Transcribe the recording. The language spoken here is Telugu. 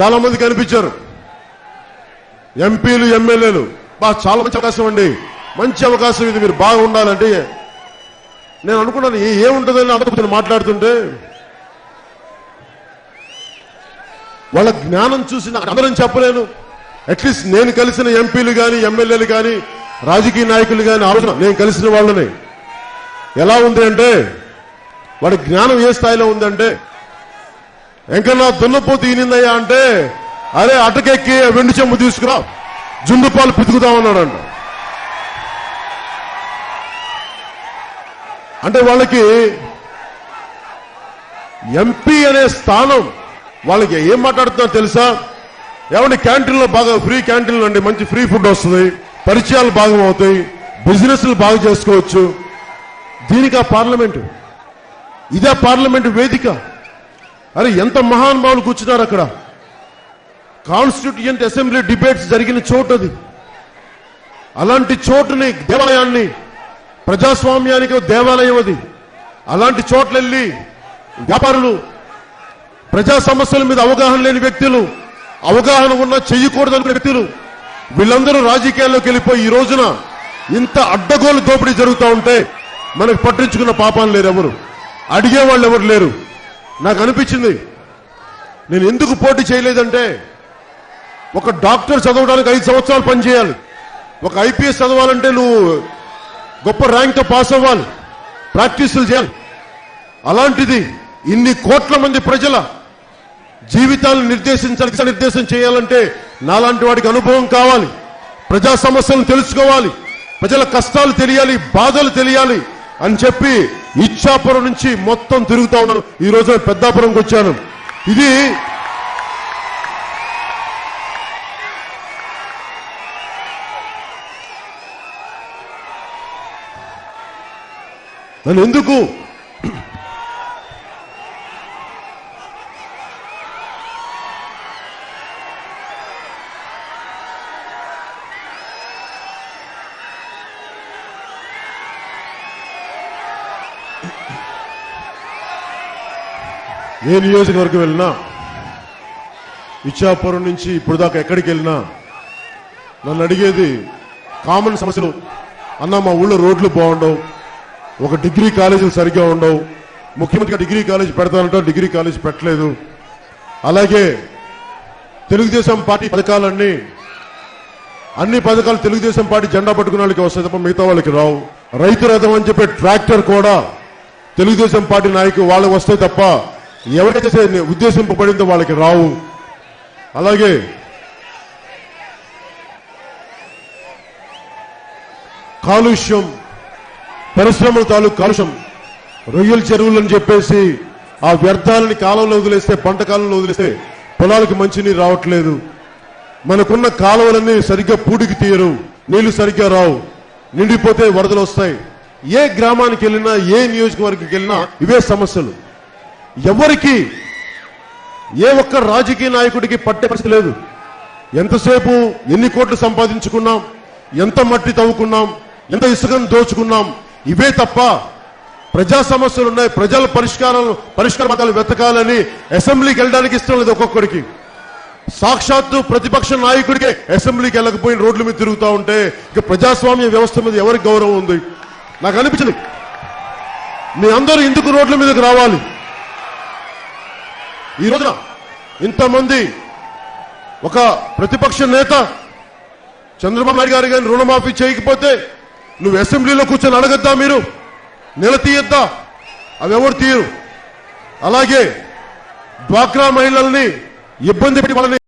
చాలా మంది కనిపించారు ఎంపీలు ఎమ్మెల్యేలు. బా చాలా మంచి అవకాశం అండి. మంచి అవకాశం ఇది. మీరు బాగా ఉండాలంటే నేను అనుకున్నాను ఏముంటుందని అందరూ మాట్లాడుతుంటే వాళ్ళ జ్ఞానం చూసి నాకు అందరం చెప్పలేను. అట్లీస్ట్ నేను కలిసిన ఎంపీలు కానీ ఎమ్మెల్యేలు కానీ రాజకీయ నాయకులు కానీ ఆలోచన నేను కలిసిన వాళ్ళని. ఎలా ఉంది అంటే వాడి జ్ఞానం ఏ స్థాయిలో ఉందంటే ఎంకన్నా దున్నపోతు ఈనిందయ్యా అంటే అరే అటకెక్కి వెండి చెంబు తీసుకురా. జుండు పాలు పితుకుతామన్నాడంట అంటే వాళ్ళకి ఎంపీ అనే స్థానం వాళ్ళకి ఏం మాట్లాడుతున్నారు తెలుసా? ఏమంటే క్యాంటీన్లో బాగా ఫ్రీ క్యాంటీన్లు అండి మంచి ఫ్రీ ఫుడ్ వస్తుంది పరిచయాలు బాగా అవుతాయి బిజినెస్లు బాగా చేసుకోవచ్చు. దీనికి ఆ పార్లమెంటు? ఇదే పార్లమెంటు వేదిక. అరే ఎంత మహానుభావులు కూర్చున్నారు అక్కడ? కాన్స్టిట్యూయెంట్ అసెంబ్లీ డిబేట్స్ జరిగిన చోటు అది. అలాంటి చోటుని దేవాలయాన్ని ప్రజాస్వామ్యానికి దేవాలయం అది. అలాంటి చోట్ల వెళ్ళి వ్యాపారులు ప్రజా సమస్యల మీద అవగాహన లేని వ్యక్తులు అవగాహన ఉన్న చెయ్యకూడదనుకునే వ్యక్తులు వీళ్ళందరూ రాజకీయాల్లోకి వెళ్ళిపోయి ఈ రోజున ఇంత అడ్డగోలు దోపిడీ జరుగుతూ ఉంటే మనకు పట్టించుకున్న పాపాలు లేరు ఎవరు అడిగే వాళ్ళు ఎవరు లేరు? నాకు అనిపించింది. నేను ఎందుకు పోటీ చేయలేదంటే ఒక డాక్టర్ చదవడానికి ఐదు సంవత్సరాలు పనిచేయాలి. ఒక ఐపీఎస్ చదవాలంటే నువ్వు గొప్ప ర్యాంక్తో పాస్ అవ్వాలి. ప్రాక్టీసులు చేయాలి. అలాంటిది ఇన్ని కోట్ల మంది ప్రజల జీవితాలను నిర్దేశించాలి నిర్దేశం చేయాలంటే నాలాంటి వాడికి అనుభవం కావాలి. ప్రజా సమస్యలను తెలుసుకోవాలి. ప్రజల కష్టాలు తెలియాలి బాధలు తెలియాలి. అని చెప్పి ఇచ్చాపురం నుంచి మొత్తం తిరుగుతా ఉన్నాను. ఈ రోజు పెద్దాపురంకి వచ్చాను. ఇది నన్ను ఎందుకు ఏ నియోజకవర్గం వెళ్ళినా ఇచ్చాపురం నుంచి ఇప్పుడు దాకా ఎక్కడికి వెళ్ళినా నన్ను అడిగేది కామన్ సమస్యలు అన్న మా ఊళ్ళో రోడ్లు బాగుండవు ఒక డిగ్రీ కాలేజీలు సరిగ్గా ఉండవు ముఖ్యమంత్రిగా డిగ్రీ కాలేజ్ పెడతానంటే డిగ్రీ కాలేజ్ పెట్టలేదు. అలాగే తెలుగుదేశం పార్టీ పథకాలన్నీ అన్ని పథకాలు తెలుగుదేశం పార్టీ జెండా పట్టుకున్న వాళ్ళకి వస్తాయి తప్ప మిగతా వాళ్ళకి రావు. రైతు రథం అని చెప్పే ట్రాక్టర్ కూడా తెలుగుదేశం పార్టీ నాయకులు వాళ్ళకి వస్తాయి తప్ప ఎవరికైతే ఉద్దేశింపబడిందో వాళ్ళకి రావు. అలాగే కాలుష్యం పరిశ్రమల తాలూకు కాలుష్యం రొయ్యల చెరువులని చెప్పేసి ఆ వ్యర్థాలని కాలంలో వదిలేస్తే పంట కాలంలో వదిలేస్తే పొలాలకు మంచినీరు రావట్లేదు. మనకున్న కాలువలన్నీ సరిగ్గా పూడికి తీయరు నీళ్ళు సరిగ్గా రావు నిండిపోతే వరదలు వస్తాయి. ఏ గ్రామానికి వెళ్ళినా ఏ నియోజకవర్గకి వెళ్ళినా ఇవే సమస్యలు. ఎవరికి ఏ ఒక్క రాజకీయ నాయకుడికి పట్టే పరిస్థితి లేదు. ఎంతసేపు ఎన్ని కోట్లు సంపాదించుకున్నాం ఎంత మట్టి తవ్వుకున్నాం ఎంత ఇసుకను దోచుకున్నాం ఇవే తప్ప ప్రజా సమస్యలు ఉన్నాయి. ప్రజల పరిష్కారాలు పరిష్కార పదాలు వెతకాలని అసెంబ్లీకి వెళ్ళడానికి ఇష్టం లేదు ఒక్కొక్కడికి. సాక్షాత్తు ప్రతిపక్ష నాయకుడికే అసెంబ్లీకి వెళ్ళకపోయిన రోడ్ల మీద తిరుగుతూ ఉంటే ఇక ప్రజాస్వామ్య వ్యవస్థ మీద ఎవరికి గౌరవం ఉంది? నాకు అనిపించింది. మీ అందరూ ఎందుకు రోడ్ల మీదకి రావాలి. ఈ రోజున ఇంతమంది ఒక ప్రతిపక్ష నేత చంద్రబాబు నాయుడు గారు కానీ రుణమాఫీ చేయకపోతే నువ్వు అసెంబ్లీలో కూర్చొని అడగద్దా మీరు? నిలతీయద్దా అవి ఎవరు తీయరు? అలాగే డ్వాక్రా మహిళల్ని ఇబ్బంది పెట్టి వాళ్ళని